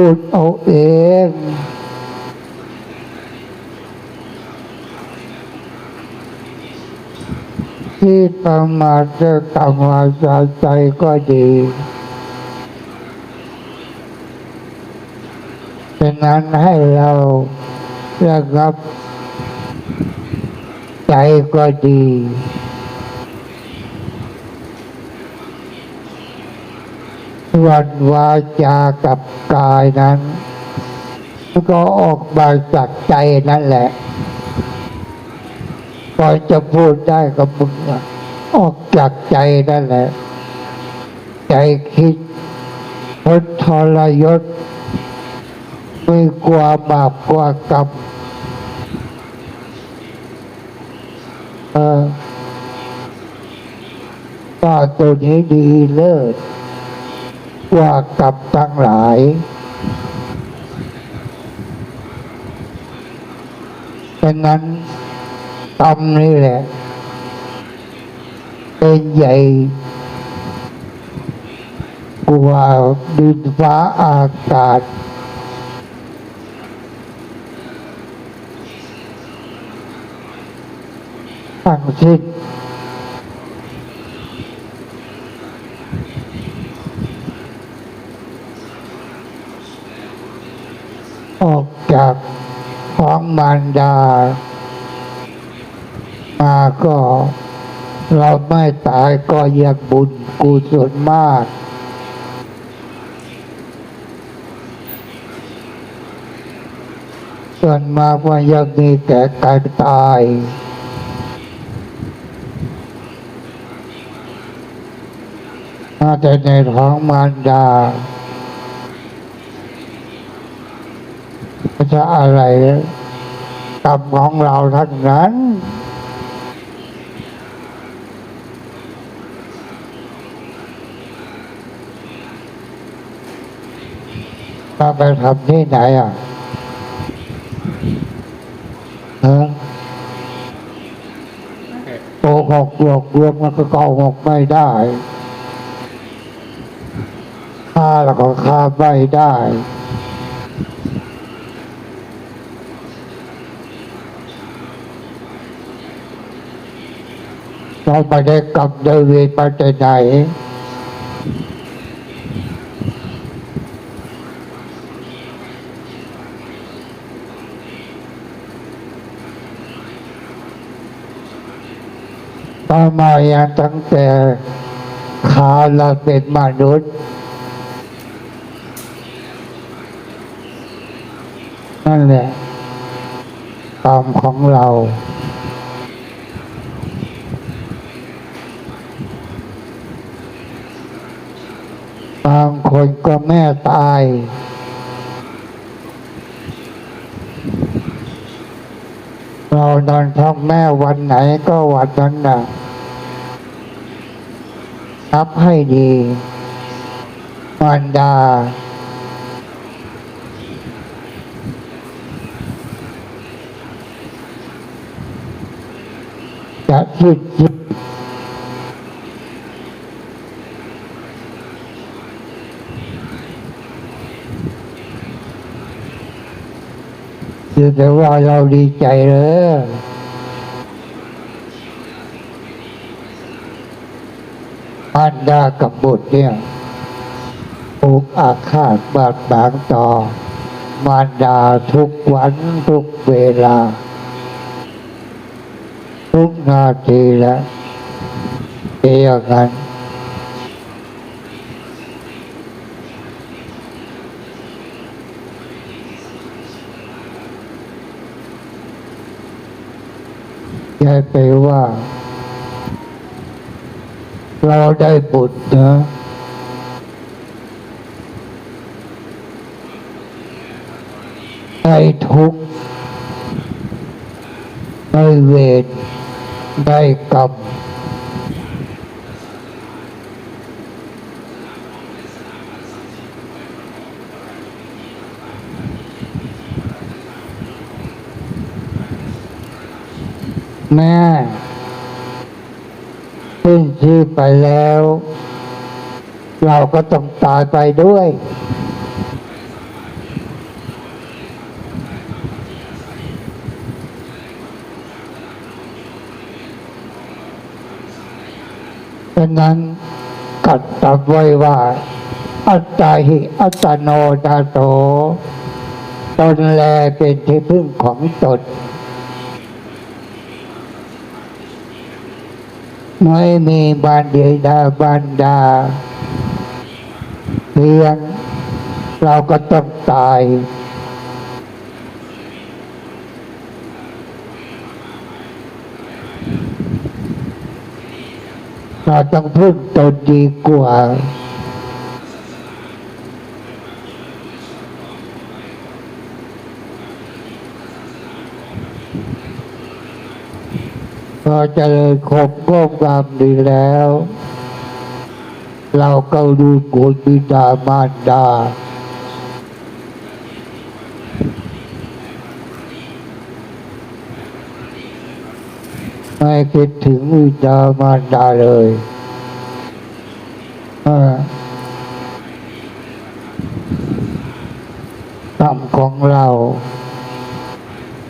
พูดเอาเอง ที่ประมาทจะกรรมวาจาใจก็ดี เป็นนั้นให้เราระงับใจก็ดี วันวาจากับกายนั้นก็ออกมาจากใจนั่นแหละพอจะพูดได้กับมึงออกจากใจนั่นแหละ ใจคิดพดทรยศไม่กลัวบาปกลัวกรรมเออว่าตัวนี้ดีเลิศ ว่ากับทั้งหลาย ดังนั้นกรรมนี่แหละ เป็นใหญ่กว่าดินฟ้าอากาศ ทั้งสิ้น ออกจากท้องมารดา มาก็เราไม่ตายก็ยังบุญกุศลมาก ส่วนมากว่ายังมีแก่การตาย มาแต่ในท้องมารดาจะอะไร กรรมของเราทั้งนั้น ถ้าไปทำที่ไหนอะฮะโกหกหลอกลวงมันก็โกหกไม่ได้ฆ่าแล้วก็ฆ่าไม่ได้ เราไม่ได้กับเดินเวรไปแต่ไหนตามายังตั้งแต่ขาเราเป็นมนุษย์นั่นแหละกรรมของเรา บางคนก็แม่ตาย เรานอนท้องแม่วันไหนก็วันนั้นนะนับให้ดีมารดา จะคิดคิด คือแต่ว่าเราดีใจเลยมารดากับบุตรเนี่ยผูกอาฆาตบาดบางต่อ มารดาทุกวันทุกเวลา ทุกนาทีและเดียวกันายไปว่า เราได้บุตรนะได้ทุกข์ได้เวทได้กรรม แม่สิ้นชีพไปแล้ว เราก็ต้องตายไปด้วย ดังนั้นกัดตับไว้ว่า อัตตาหิอัตโนดาโตตนแลเป็นที่พึ่งของตน ไม่มีบานเดียดาบานดาเพียงเราก็ต้องตาย เราต้องพึ่งตนดีกว่า อเจริญครบก้มกรรมดีแล้ว เราก็ดูกุศบิดามารดาไม่คิดถึงวิดามารดาเลยกรรมของเรา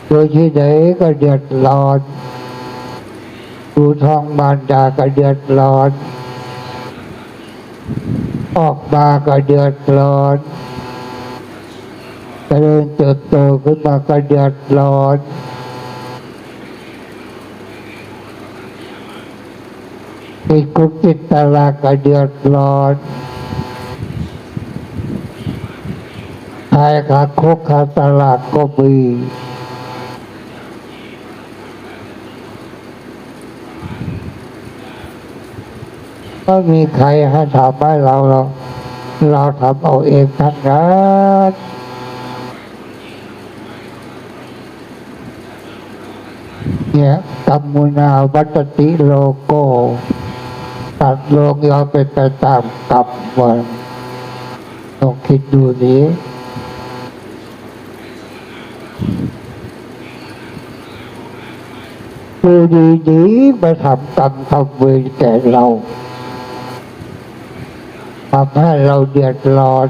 โดยที่ไหนก็เดือดร้อน ดูท้องมารดาก็เดือดร้อน ออกมาก็เดือดร้อนเจริญเติบโตขึ้นมาก็เดือดร้อนติดคุกติดตารางก็เดือดร้อนใครขาคุกขาตารางก็มี ไม่มีใครให้ทำให้เราหรอกเราทำเอาเองทั้งนั้นเนี่ยกัมมุนาวัตติโลโกตัดโลกยอมเป็นไปตามกรรมวันลองคิดดูสิดูดีๆมาทำกรรมทำเวรแก่เรา ทำให้เราเดือดร้อน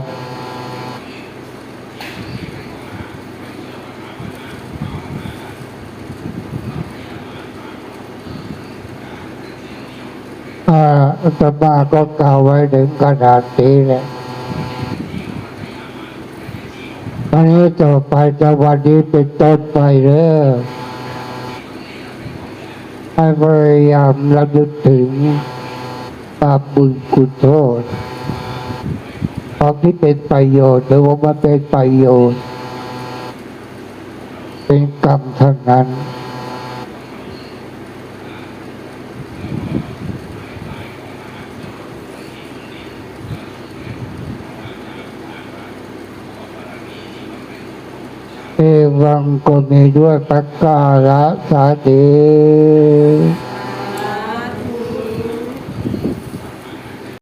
อาตมาก็กล่าวไว้ถึงขนาดนี้แหละวันนี้ต่อไปจะวันนี้เป็นต้นไปเด้อให้พยายามระลึกถึงบาปบุญคุณโทษความที่เป็นประโยชน์หรือว่ามันเป็นประโยชน์ เป็นกรรมทั้งนั้น เอวังก็มีด้วยประกาศสาธิ